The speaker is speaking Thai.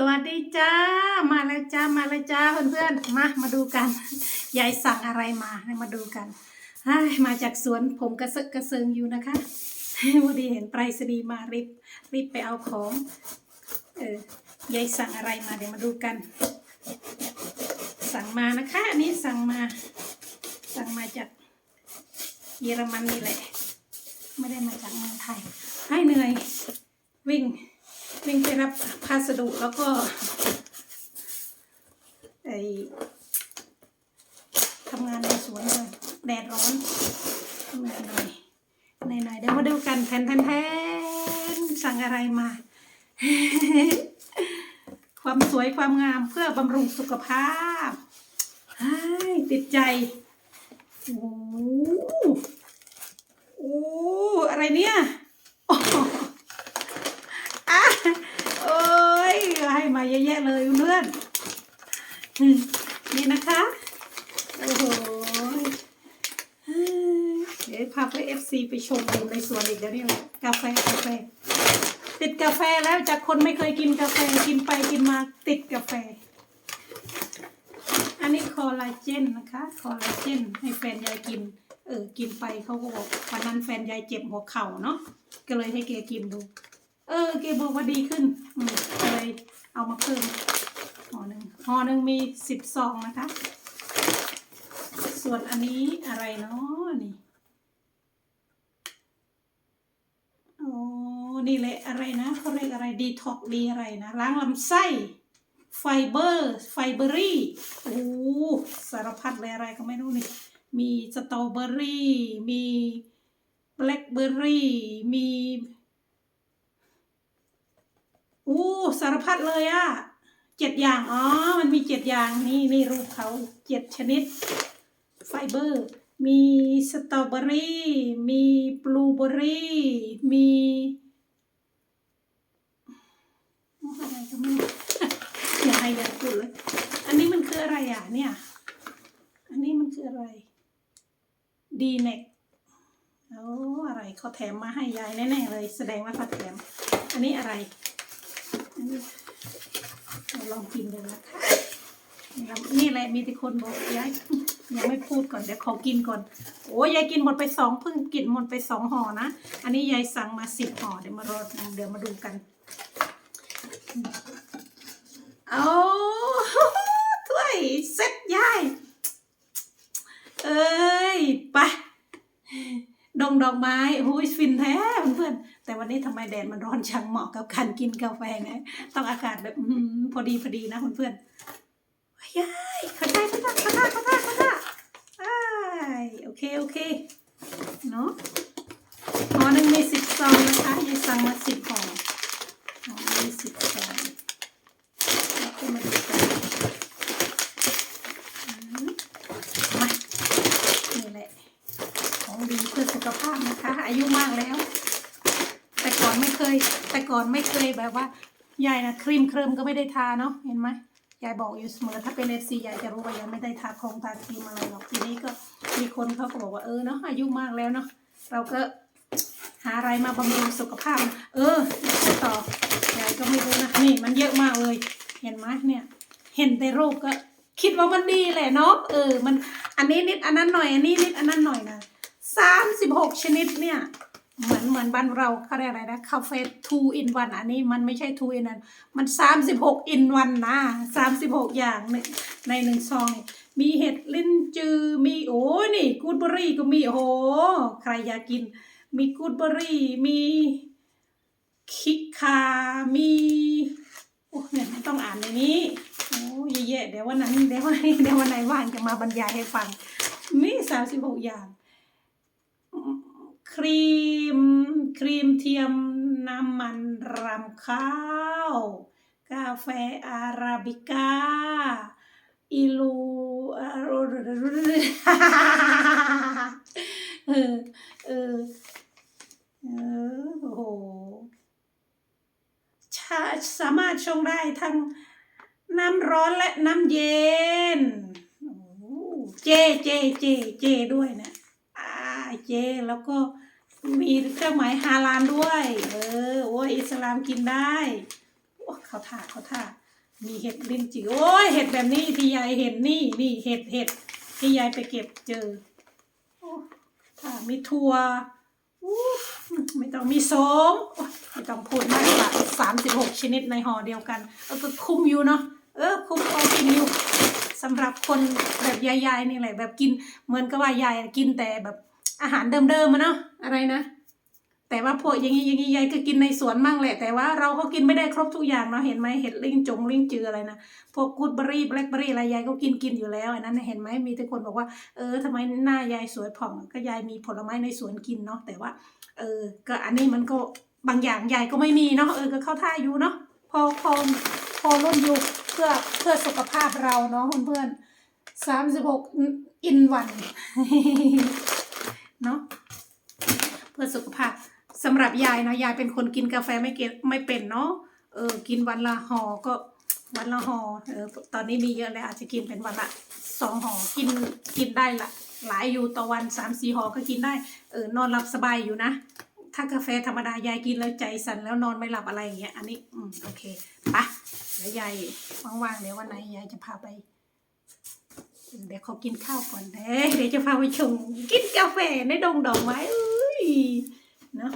สวัสดีจ้า มาแล้วจ้า มาแล้วจ้าเพื่อนๆ มา มาดูกัน ยายสั่งอะไรมาให้มาดูกันเฮ้มาจากสวนผมกระซึกกระเซิงอยู่นะคะวันดีเห็นไปรษณีย์มารีบรีบไปเอาของ เออ ยายสั่งอะไรมาเดี๋ยวมาดูกัน สั่งมานะคะอันนี้สั่งมา สั่งมาจากเยอรมันนี่แหละ ไม่ได้มาจากเมืองไทย ให้เหนื่อย วิ่ง วิ่งไปรับพัสดุแล้วก็ไอทำงานในสวนเลยแดดร้อนเหนื่อยหน่อยเหน่อยหน่อยเดี๋ยวมาดูกันแทนแทนแทนสั่งอะไรมา ความสวยความงามเพื่อบำรุงสุขภาพติดใจโอ้โหโอ้อะไรเนี่ย โอ้ยให้มาเยอะแยะเลยเพื่อนนี่นะคะโอ้โหเฮ้ยเดี๋ยวพาไปเอฟซีไปชมดูในสวนอีกเดี๋ยวนี้แหละกาแฟกาแฟติดกาแฟแล้วจากคนไม่เคยกินกาแฟกินไปกินมาติดกาแฟ อันนี้คอลลาเจนนะคะ คอลลาเจนให้แฟนยายกิน เออ กินไปเขาก็บอกวันนั้นแฟนยายเจ็บหัวเข่าเนาะก็เลยให้แกกินดู เออแกบอกว่าดีขึ้นอืมก็เลยเอามาเพิ่มห่อหนึ่งห่อหนึ่งมีสิบซองนะคะ ส่วนอันนี้อะไรเนาะนี่โอ้นี่แหละอะไรนะเขาเรียกอะไรดีท็อกดีอะไรนะ ล้างลำไส้ไฟเบอร์ ไฟเบอรี่โอ้สารพัดเลยอะไรก็ไม่รู้นี่ มีสตรอเบอรี่ มีแบล็คเบอรี่ มี อ้สารพัดเลยอะเจ็ดอย่าง อ๋อ มันมีเจ็ดอย่างนี่นี่รูปเขาเจ็ดชนิด ไฟเบอร์ มีสตรอเบอรี่มีบลูเบอรี่มีอะไรก็ไม่รู้อย่าให้ยายพูดเลย อันนี้มันคืออะไรอะเนี่ย อันนี้มันคืออะไรดีเน็กโอ้อะไรเขาแถมมาให้ยายแน่ๆเลย แสดงว่าเขาแถม อันนี้อะไร อันนี้เราลองกินดูนะคะนี่แหละมีแต่คนบอกยายยังไม่พูดก่อนเดี๋ยวขอกินก่อน โอ้ยายกินหมดไปสองเพิ่งกินหมดไปสองห่อนะ อันนี้ยายสั่งมาสิบห่อเดี๋ยวมารอเดี๋ยวมาดูกันเอาถ้วยเซ็ตยาย เอ้ยไป ดงดอกไม้โอ้ยฟินแท้เพื่อนแต่วันนี้ทำไมแดดมันร้อนช่างเหมาะกับการกินกาแฟไงต้องอากาศแบบอพอดีพอดีนะเพื่อนๆเฮ้ยายเข้าใจเข้าใจเข้าใจเข้าใจเข้าใจอ้ยโอเคโอเคเนาะห่อหนึ่งมีสิบซองนะคะยายสั่งมาสิบห่อห่อมีสิบซอง แล้วก็มาดูกันอืมมานี่แหละ ของดีเพื่อสุขภาพนะคะ อายุมากแล้ว แต่ก่อน ไม่เคย แต่ก่อนไม่เคยแบบว่ายายนะครีมเคริมก็ไม่ได้ทาเนาะเห็นไหมยายบอกอยู่เสมอถ้าเป็นเอฟซียายจะรู้ว่ายายไม่ได้ทาครงทาครีมอะไรหรอกทีนี้ก็มีคนเขาก็บอกว่าเออเนาะอายุมากแล้วเนาะเราก็หาอะไรมาบำรุงสุขภาพ เออต่อยายก็ไม่รู้นะนี่มันเยอะมากเลย เห็นไหมเนี่ย เห็นแต่รูปก็คิดว่ามันดีแหละเนาะเออ มันอันนี้นิดอันนั้นหน่อย อันนี้นิดอันนั้นหน่อยนะสามสิบหกชนิดเนี่ย เหมือนเหมือนบ้านเราเขาเรียกอะไรนะคาเฟ่ two in one อันนี้มันไม่ใช่ two in one มันสามสิบหก in one นนะสามสิบหกอย่างในในหนึ่งซองนี่มีเห็ดลิ้นจือ มีโอ้นี่กูดเบอรี่ก็มีโอ้โห ใครอยากกิน มีกูดเบอรี่ มีคิกคา มีโอ้เนี่ยไม่ต้องอ่านในนี้โอ้ยแย่ๆเดี๋ยววันนั้นเดี๋ยววันนี้เดี๋ยววันไหนว่างจะมาบรรยายให้ฟังมีสามสิบหกอย่าง รีม ครีมเทียมน้ำมันรำข้าว กาแฟอาราบิก้า อิลูเออเออเออโอ้โหชาสามารถชงได้ทั้งน้ำร้อนและน้ำเย็น เจ เจ เจ เจด้วยนะ อ่า เจ แล้วก็ มีเครื่องหมายฮาลาลด้วย เออ โอ้ยอิสลามกินได้โอ้เขาท่าเขาท่ามีเห็ดลิ้นจี่โอ้ยเห็ดแบบนี้ที่ยายเห็นนี่นี่เห็ดเห็ดที่ยายไปเก็บเจอโอ้ค่ะมีถั่วอู้ไม่ต้องมีสมไม่ต้องพูดมากละสามสิบหกชนิดในห่อเดียวกันเออก็คุ้มอยู่เนาะเออคุ้มพอกินอยู่สำหรับคนแบบยายๆนี่แหละแบบกินเหมือนกับว่ายายกินแต่แบบ อาหารเดิมๆมาเนาะอะไรนะ แต่ว่าพวกอย่างนี้อย่างนี้ยายก็กินในสวนมั่งแหละ แต่ว่าเราก็กินไม่ได้ครบทุกอย่างเนาะเห็นไหมเห็ดลิงจงลิงจืออะไรนะพวกกูดเบอรี่แบล็คเบอรี่อะไรยายก็กินกินอยู่แล้วอันนั้นเห็นไหมมีแต่คนบอกว่าเออทำไมหน้ายายสวยผ่องก็ยายมีผลไม้ในสวนกินเนาะแต่ว่า เออก็อันนี้มันก็บางอย่างยายก็ไม่มีเนาะเออก็เข้าท่าอยู่เนาะพอพอพอร่นอยู่เพื่อเพื่อสุขภาพเราเนาะเพื่อนๆสามสิบหกอินวัน พื่อสุขภาพสำหรับยายเนาะยายเป็นคนกินกาแฟไม่เกไม่เป็นเนาะเออกินวันละห่อก็วันละห่อเออตอนนี้มีเยอะแล้วอาจจะกินเป็นวันละสองห่อกินกินได้ละหลายอยู่ต่อวันสามสี่ห่อก็กินได้เออนอนหลับสบายอยู่นะถ้ากาแฟธรรมดายายกินแล้วใจสั่นแล้วนอนไม่หลับอะไรอย่างเงี้ยอันนี้อืมโอเคปะแล้วยายว่างๆเดี๋ยววันไหนยายจะพาไป เดี๋ยวเขากินข้าวก่อนเด้เดี๋ยวจะพาไปชมกินกาแฟในดงดอกไม้ เอ้ยเนาะ